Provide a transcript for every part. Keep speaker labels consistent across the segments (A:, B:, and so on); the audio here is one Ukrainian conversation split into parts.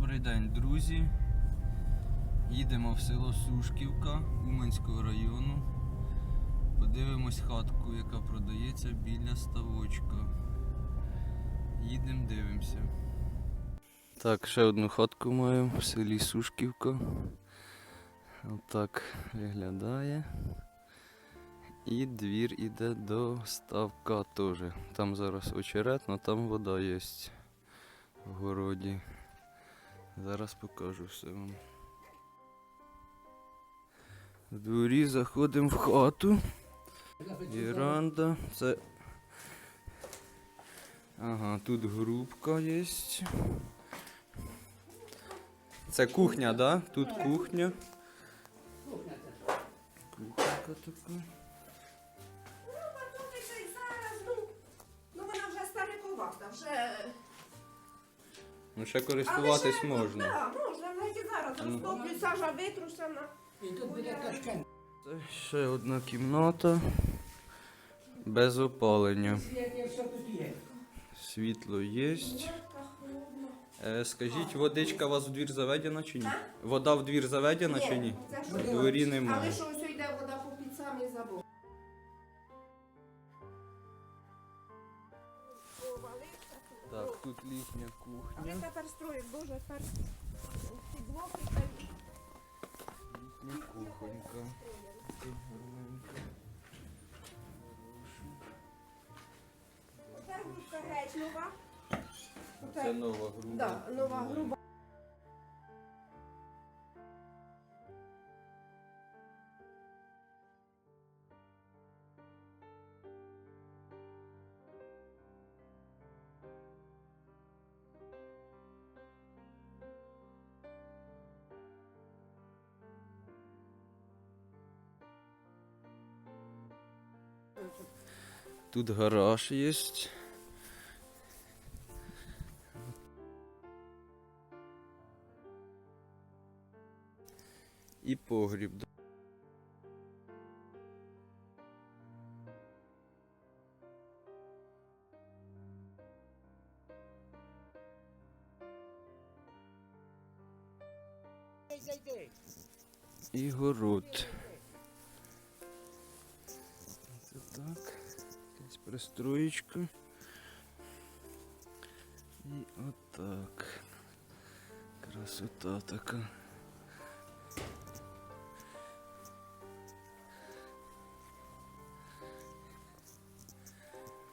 A: Добрий день, друзі. Їдемо в село Сушківка Уманського району. Подивимось хатку, яка продається біля ставочка. Їдемо, дивимося. Так, ще одну хатку маю в селі Сушківка. Отак виглядає. І двір іде до ставка теж. Там зараз очерет, але там вода є в городі. Зараз покажу все вам. В дворі заходимо в хату. Віранда. Це. Ага, тут грубка є. Це кухня, да? Тут кухня. Кухонька така.
B: Ну, батутися зараз, ну, ну вона вже стариковата, вже...
A: Ну ще користуватись
B: ще,
A: можна.
B: Так, можна, навіть і зараз розтоплю, сажа витрусена.
C: І тут буде Ташкент.
A: Це ще одна кімната. Без опалення.
C: Все тут є.
A: Світло є. Е, скажіть, водичка у вас в двір заведена чи ні? Вода в двір заведена чи ні?
B: це що?
A: В дворі
B: Але що ось йде вода
A: Так, тут літня кухня.
B: ми тепер строїть, боже, тепер ці блоки та
A: Літня кухонька. Така гарненька.
B: Оце грудка геть нова.
A: Це нова груба.
B: Да, нова груба.
A: Тут гараж є. І погріб. І город. Якась пристроєчка. І отак. Красота така.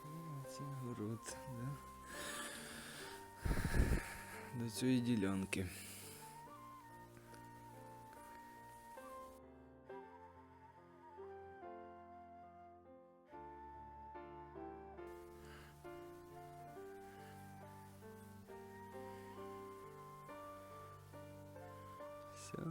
A: І Це город, да? До цієї ділянки. Все.